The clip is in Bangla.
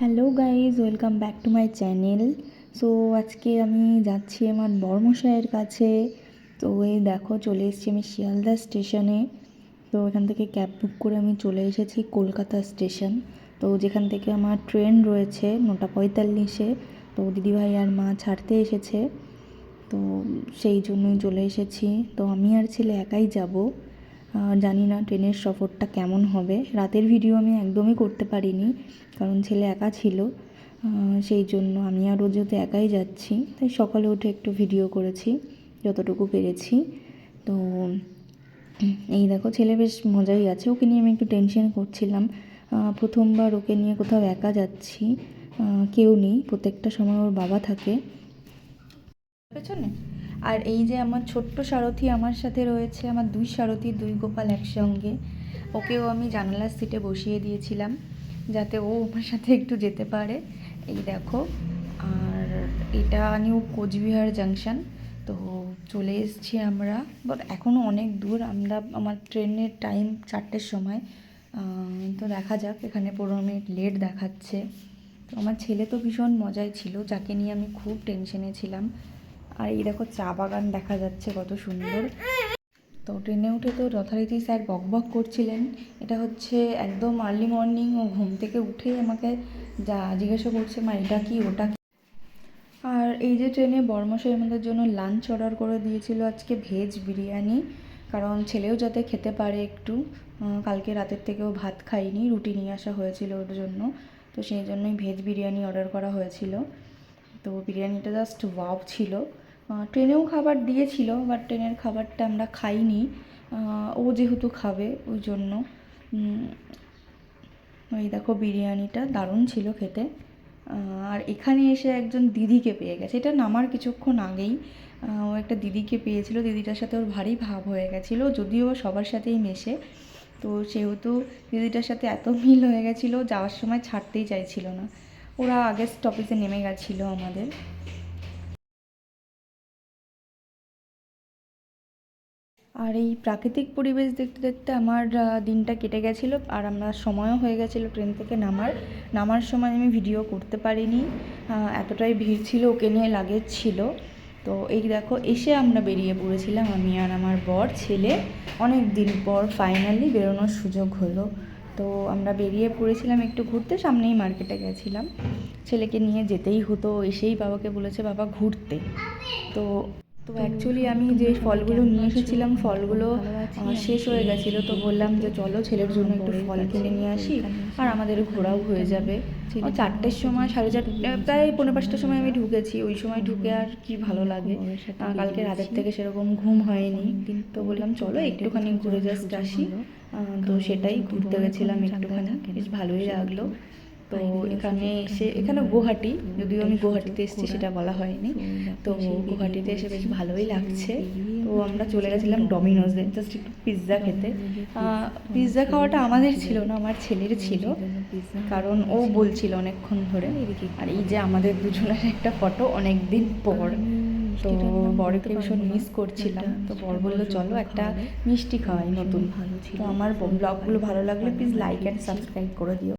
Hello guys, welcome back to my channel. So আজকে আমি যাচ্ছি আমার বর্মশাইয়ের কাছে। তো এই দেখো, চলে এসেছি আমি শিয়ালদা স্টেশনে। তো এখান থেকে ক্যাব বুক করে আমি চলে এসেছি কলকাতা স্টেশন। তো যেখান থেকে আমার ট্রেন রয়েছে নটা পঁয়তাল্লিশে। তো দিদিভাই আর মা ছাড়তে এসেছে। তো সেই জন্যই চলে এসেছি। তো আমি আর ছেলে একাই যাব। জানি না ট্রেনের সফরটা কেমন হবে। রাতের ভিডিও আমি একদমই করতে পারিনি, কারণ ছেলে একা ছিল। সেই জন্য আমি আর ও যেহেতু একাই যাচ্ছি, তাই সকালে উঠে একটু ভিডিও করেছি, যতটুকু পেরেছি। তো, এই দেখো, ছেলে বেশ মজাই আছে। ওকে নিয়ে আমি একটু টেনশন করছিলাম। প্রথমবার ওকে নিয়ে কোথাও একা যাচ্ছি কেউ নেই, প্রত্যেকটা সময় ওর বাবা থাকে। পেছনে? আর এই যে আমার ছোট্ট সারথি আমার সাথে রয়েছে, আমার দুই সারথি, দুই গোপাল একসঙ্গে, ওকেও আমি জানালার সিটে বসিয়ে দিয়েছিলাম, যাতে ও আমার সাথে একটু যেতে পারে। এই দেখো, আর এটা নিউ কোচবিহার জাংশন তো চলে এসেছি আমরা। বাট এখনও অনেক দূর, আমরা আমার ট্রেনের টাইম চারটের সময়। তো দেখা যাক, এখানে পনেরো মিনিট লেট দেখাচ্ছে। তো আমার ছেলে তো ভীষণ মজায় ছিল, যাকে নিয়ে আমি খুব টেনশনে ছিলাম। আর এই দেখো চা বাগান দেখা যাচ্ছে কত সুন্দর। তো ট্রেনে উঠে তো যথারীতি স্যার বক বক করছিলেন। এটা হচ্ছে একদম আর্লি মর্নিং ও ঘুম থেকে উঠেই আমাকে যা জিজ্ঞাসা করছে, মা, এটা কি, ওটা কি? আর এই যে ট্রেনে বর্মশাই আমাদের জন্য লাঞ্চ অর্ডার করে দিয়েছিল আজকে ভেজ বিরিয়ানি, কারণ ছেলেও যাতে খেতে পারে একটু কালকে রাতের থেকেও ভাত খাইনি, রুটি নিয়ে আসা হয়েছিল ওর জন্য, তো সেই জন্যই ভেজ বিরিয়ানি অর্ডার করা হয়েছিল। তো বিরিয়ানিটা জাস্ট ওয়াও ছিল। ট্রেনেও খাবার দিয়েছিল বাট ট্রেনের খাবারটা আমরা খাইনি। ও যেহেতু খাবে, ওই জন্য ওই দেখো বিরিয়ানিটা দারুণ ছিল খেতে। আর এখানে এসে একজন দিদিকে পেয়ে গেছে। এটা নামার কিছুক্ষণ আগেই ও একটা দিদিকে পেয়েছিল। দিদিটার সাথে ওর ভারী ভাব হয়ে গেছিল, যদিও সবার সাথেই মেশে। তো সেহেতু দিদিটার সাথে এত মিল হয়ে গেছিল, যাওয়ার সময় ছাড়তেই চাইছিল না। ওরা আগের স্টপেজে নেমে গেছিল আমাদের। আর এই প্রাকৃতিক পরিবেশ দেখতে দেখতে আমার দিনটা কেটে গেছিল আর আমার সময়ও হয়ে গেছিল ট্রেন থেকে নামার। নামার সময় আমি ভিডিও করতে পারিনি। এতটাই ভিড় ছিল, ওকে নিয়ে লাগেজ ছিল। তো এই দেখো, এসে আমরা বেরিয়ে পড়েছিলাম আমি আর আমার বর, ছেলে। অনেক দিন পর ফাইনালি বেরোনোর সুযোগ হলো। তো আমরা বেরিয়ে পড়েছিলাম একটু ঘুরতে, সামনেই মার্কেটে গেছিলাম। ছেলেকে নিয়ে যেতেই হতো, এসেই বাবাকে বলেছে, বাবা, ঘুরতে। তো তো অ্যাকচুয়ালি আমি যে ফলগুলো নিয়ে এসেছিলাম, ফলগুলো শেষ হয়ে গেছিল, তো বললাম যে চলো ছেলের জন্য একটু ফল কিনে নিয়ে আসি, আর আমাদের ঘোরাও হয়ে যাবে। চারটের সময়, সাড়ে চারটে, প্রায় পনেরো পাঁচটার সময় আমি ঢুকেছি, ওই সময় ঢুকে আর কি ভালো লাগে। কালকে রাতের থেকে সেরকম ঘুম হয়নি, তো বললাম চলো একটুখানি ঘুরে জাস্ট আসি। তো সেটাই ঘুরতে গেছিলাম একটুখানি, বেশ ভালোই লাগল। তো এখানে এসে এখানে গুয়াহাটি যদিও আমি গুয়াহাটিতে এসেছি সেটা বলা হয়নি। তো গুয়াহাটিতে এসে বেশ ভালোই লাগছে। তো আমরা চলে গেছিলাম ডমিনোজে জাস্ট একটু পিৎজা খেতে। পিৎজা খাওয়াটা আমাদের ছিল না আমার ছেলের ছিল। কারণ ও বলছিল অনেকক্ষণ ধরে আর এই যে আমাদের দুজনের একটা ফটো অনেক দিন পর। তো বরকে ভীষণ মিস করছিলাম। তো বর বলল চলো একটা মিষ্টি খাওয়াই নতুন। তো আমার ব্লগগুলো ভালো লাগলে প্লিজ লাইক অ্যান্ড সাবস্ক্রাইব করে দিও।